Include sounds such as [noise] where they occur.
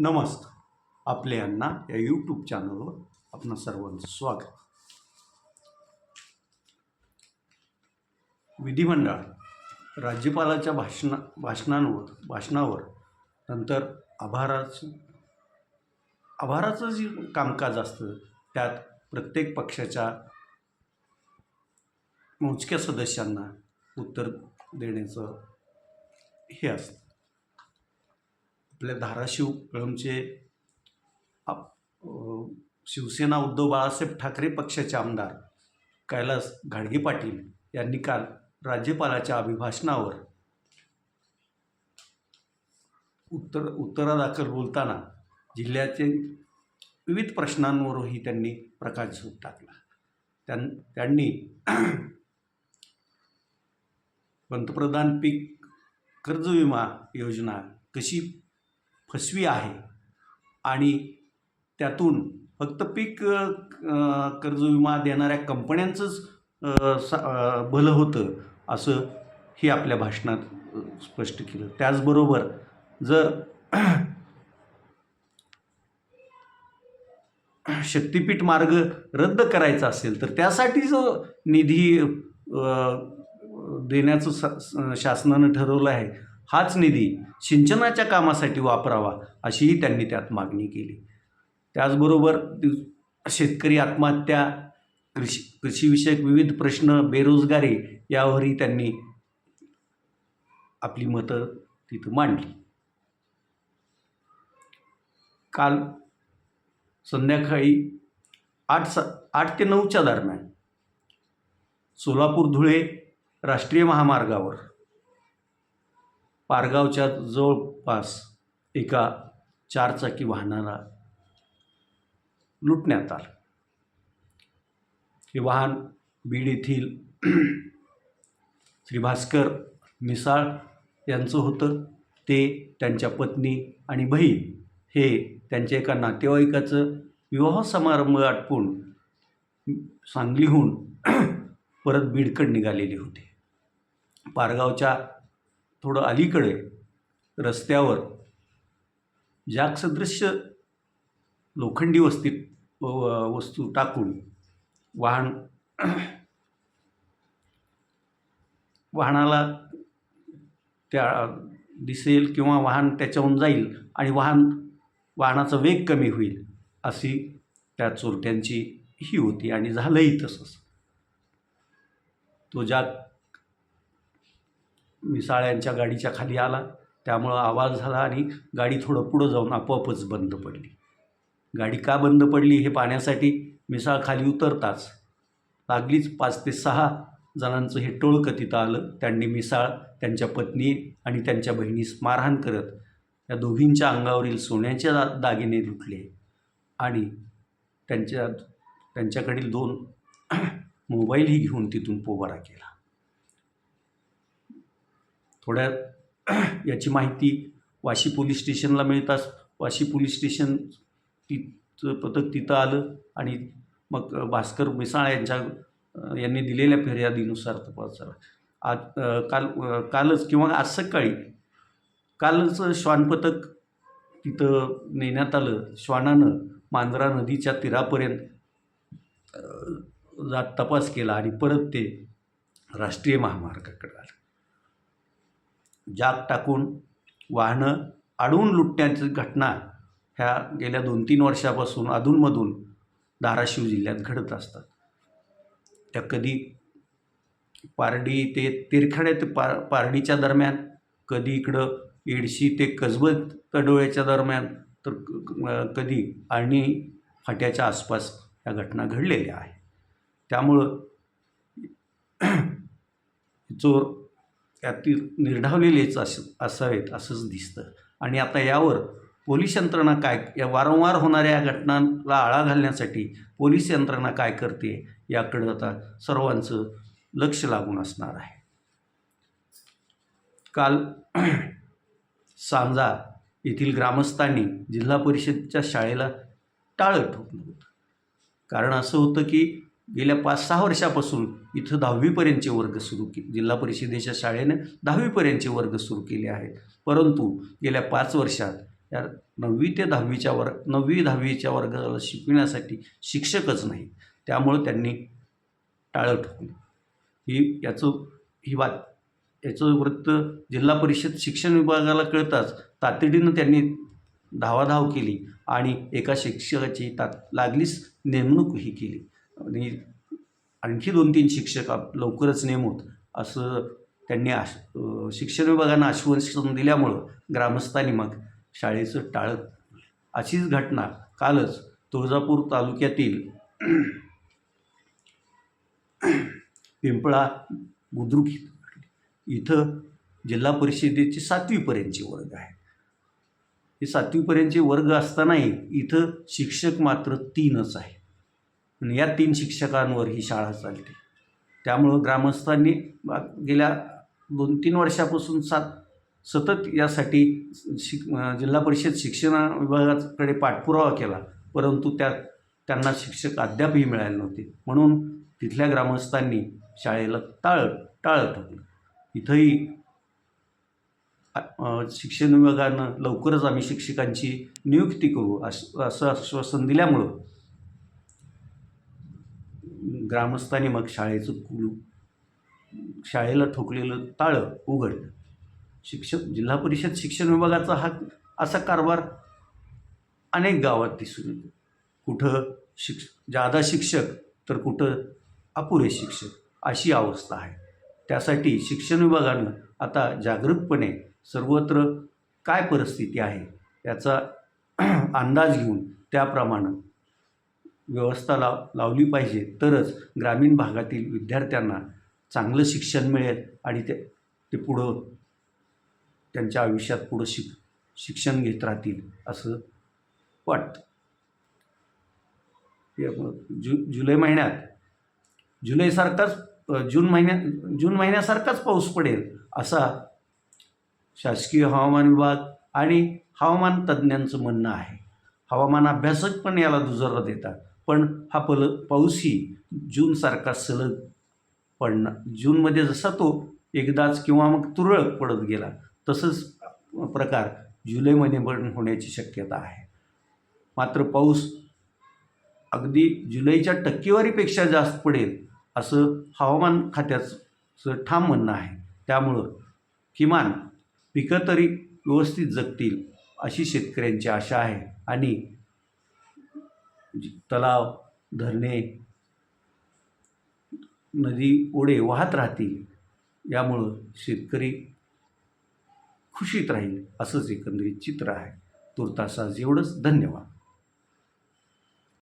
नमस्कार. आपले अण्णा या यूट्यूब चॅनलवर आपणा सर्वांचं स्वागत. विधिमंडळ राज्यपालाच्या भाषणा भाषणांवर भाषणावर नंतर आभाराचं आभाराचं जे कामकाज असतं त्यात प्रत्येक पक्षाच्या मोजक्या सदस्यांना उत्तर देण्याचं हे असतं. आपल्या धाराशिव कळमचे आप शिवसेना उद्धव बाळासाहेब ठाकरे पक्षाचे आमदार कैलास घाडगे पाटील यांनी काल राज्यपालाच्या अभिभाषणावर उत्तर उत्तरादाखल बोलताना जिल्ह्याचे विविध प्रश्नांवरही त्यांनी प्रकाश झोप टाकला. त्यां त्यांनी पंतप्रधान पीक कर्ज विमा योजना कशी फसवी आहे. आणि त्यातून फक्त पीक कर्ज विमा देणाऱ्या कंपन्यांचंच सा- भलं होतं असं हे आपल्या भाषणात स्पष्ट केलं. त्याचबरोबर जर शक्तिपीठ मार्ग रद्द करायचा असेल तर त्यासाठी जो निधी देण्याचं सा- स- शासनानं ठरवलं आहे. हाच निधी सिंचनाच्या कामासाठी वापरावा अशीही त्यांनी त्यात मागणी केली. त्याचबरोबर शेतकरी आत्महत्या कृषी कृषीविषयक विविध प्रश्न बेरोजगारी यावरही त्यांनी आपली मतं तिथं मांडली. काल संध्याकाळी आठ सा आठ ते नऊच्या दरम्यान सोलापूर धुळे राष्ट्रीय महामार्गावर पारगावच्या जवळपास एका चारचाकी वाहनाला लुटण्यात आलं. हे वाहन बीड येथील श्री भास्कर मिसाळ यांचं होतं. ते त्यांच्या पत्नी आणि बहीण हे त्यांच्या एका नातेवाईकाचं विवाह समारंभ आटपून सांगलीहून परत बीडकड निघालेले होते. पारगावच्या थोडं अलीकडे रस्त्यावर जागसदृश्य लोखंडी वस्ती व- वस्तू टाकून वाहन वाहनाला त्या दिसेल किंवा वाहन त्याच्याहून जाईल आणि वाहन वाहनाचा वेग कमी होईल अशी त्या चोरट्यांची ही होती आणि झालंही तसंच. तो जाग मिसाळ्यांच्या गाडीच्या खाली आला. त्यामुळं आवाज झाला आणि गाडी थोडं पुढं जाऊन आपोआपच बंद पडली. गाडी का बंद पडली हे पाहण्यासाठी मिसाळ खाली उतरताच लागलीच पाच ते सहा जणांचं हे टोळकं तिथं आलं. त्यांनी मिसाळ त्यांच्या पत्नी आणि त्यांच्या बहिणीस मारहाण करत या दोघींच्या अंगावरील सोन्याच्या दा दागिने लुटले आणि त्यांच्या त्यांच्याकडील दोन मोबाईलही घेऊन तिथून पोबारा केला. थोड्या [clears throat] याची माहिती वाशी पोलीस स्टेशनला मिळताच वाशी पोलीस स्टेशन तिथं पथक तिथं आलं आणि मग भास्कर मिसाळ यांच्या यांनी दिलेल्या फिर्यादीनुसार तपास झाला. आज काल कालच किंवा आज सकाळी कालच श्वान पथक तिथं नेण्यात आलं. श्वानानं मांजरा नदीच्या तीरापर्यंत जात तपास केला आणि परत ते राष्ट्रीय महामार्गाकडे आलं. जाग टाकून वाहनं अडवून लुटण्याची घटना ह्या गेल्या दोन तीन वर्षापासून अधूनमधून धाराशिव जिल्ह्यात घडत असतात. त्या कधी पारडी ते तेरखाड्या ते पार पारडीच्या दरम्यान कधी इकडं येडशी ते कसबत तडोळ्याच्या दरम्यान तर कधी आणि फाट्याच्या आसपास या घटना घडलेल्या आहे त्यामुळं [clears throat] चोर त्यातील निर्ढावलेलेच अस असावेत असंच दिसतं. आणि आता यावर पोलीस यंत्रणा काय या वारंवार होणाऱ्या या घटनांना आळा घालण्यासाठी पोलीस यंत्रणा काय करते याकडं आता सर्वांचं लक्ष लागून असणार आहे. काल सांजा येथील ग्रामस्थांनी जिल्हा परिषदच्या शाळेला टाळं ठोकलं होतं. कारण असं होतं की गेल्या पाच सहा वर्षापासून इथं दहावीपर्यंतचे वर्ग सुरू के जिल्हा परिषदेच्या शाळेने दहावीपर्यंतचे वर्ग सुरू केले आहेत. परंतु गेल्या पाच वर्षात या नववी ते दहावीच्या वर्ग नववी दहावीच्या वर्गाला शिकविण्यासाठी शिक्षकच नाही. त्यामुळं त्यांनी टाळं ठोकलं. ही याचं ही बात याचं वृत्त जिल्हा परिषद शिक्षण विभागाला कळताच तातडीनं त्यांनी धावाधाव केली आणि एका शिक्षकाची तात लागलीच नेमणूकही केली. आणि आणखी दोन तीन शिक्षक आप- लवकरच नेमूत असं त्यांनी आश शिक्षण विभागानं आश्वासन दिल्यामुळं ग्रामस्थांनी मग शाळेचं टाळत अशीच घटना कालच तुळजापूर तालुक्यातील पिंपळा बुद्रुक इथं इथं जिल्हा परिषदेचे सातवीपर्यंतचे वर्ग आहे. हे सातवीपर्यंतचे वर्ग असतानाही इथं शिक्षक मात्र तीनच आहे आणि या तीन शिक्षकांवर ही शाळा चालते. त्यामुळं ग्रामस्थांनी गेल्या दोन तीन वर्षापासून सात सतत यासाठी शिक जिल्हा परिषद शिक्षण विभागाकडे पाठपुरावा केला. परंतु त्या त्यांना शिक्षक अद्यापही मिळाले नव्हते. म्हणून तिथल्या ग्रामस्थांनी शाळेला टाळ टाळत ठोकलं इथंही शिक्षण विभागानं लवकरच आम्ही शिक्षकांची नियुक्ती करू असं आश्वासन दिल्यामुळं ग्रामस्थांनी मग शाळेचं कुलू शाळेला ठोकलेलं ताळं उघडलं. शिक्षक जिल्हा परिषद शिक्षण विभागाचा हा असा कारभार अनेक गावात दिसून येतो. कुठं शिक्ष जादा शिक्षक तर कुठं अपुरे शिक्षक अशी अवस्था आहे. त्यासाठी शिक्षण विभागानं आता जागरूकपणे सर्वत्र काय परिस्थिती आहे याचा [clears throat] अंदाज घेऊन त्याप्रमाणे व्यवस्था लाव लावली पाहिजे. तरच ग्रामीण भागातील विद्यार्थ्यांना चांगलं शिक्षण मिळेल आणि ते ते पुढं त्यांच्या आयुष्यात पुढं शिक शिक्षण घेत राहतील असं वाटतं. जु जुलै महिन्यात जुलैसारखाच जून महिन्यात जून महिन्यासारखाच पाऊस पडेल असा शासकीय हवामान विभाग आणि हवामान तज्ज्ञांचं म्हणणं आहे. हवामान अभ्यासक पण याला दुजोरा देतात. पण हा पल पाऊसही जूनसारखा सलग पडणार. जूनमध्ये जसा तो एकदाच किंवा मग तुरळक पडत गेला तसंच प्रकार जुलैमध्ये पण होण्याची शक्यता आहे. मात्र पाऊस अगदी जुलैच्या टक्केवारीपेक्षा जास्त पडेल असं हवामान खात्याचं ठाम म्हणणं आहे. त्यामुळं किमान पिकं तरी व्यवस्थित जगतील अशी शेतकऱ्यांची आशा आहे. आणि तलाव धरणे नदी ओढे वाहत राहतील. यामुळं शेतकरी खुशीत राहील. असंच एकंदरीत चित्र आहे. तुर्तासाज एवढंच. धन्यवाद.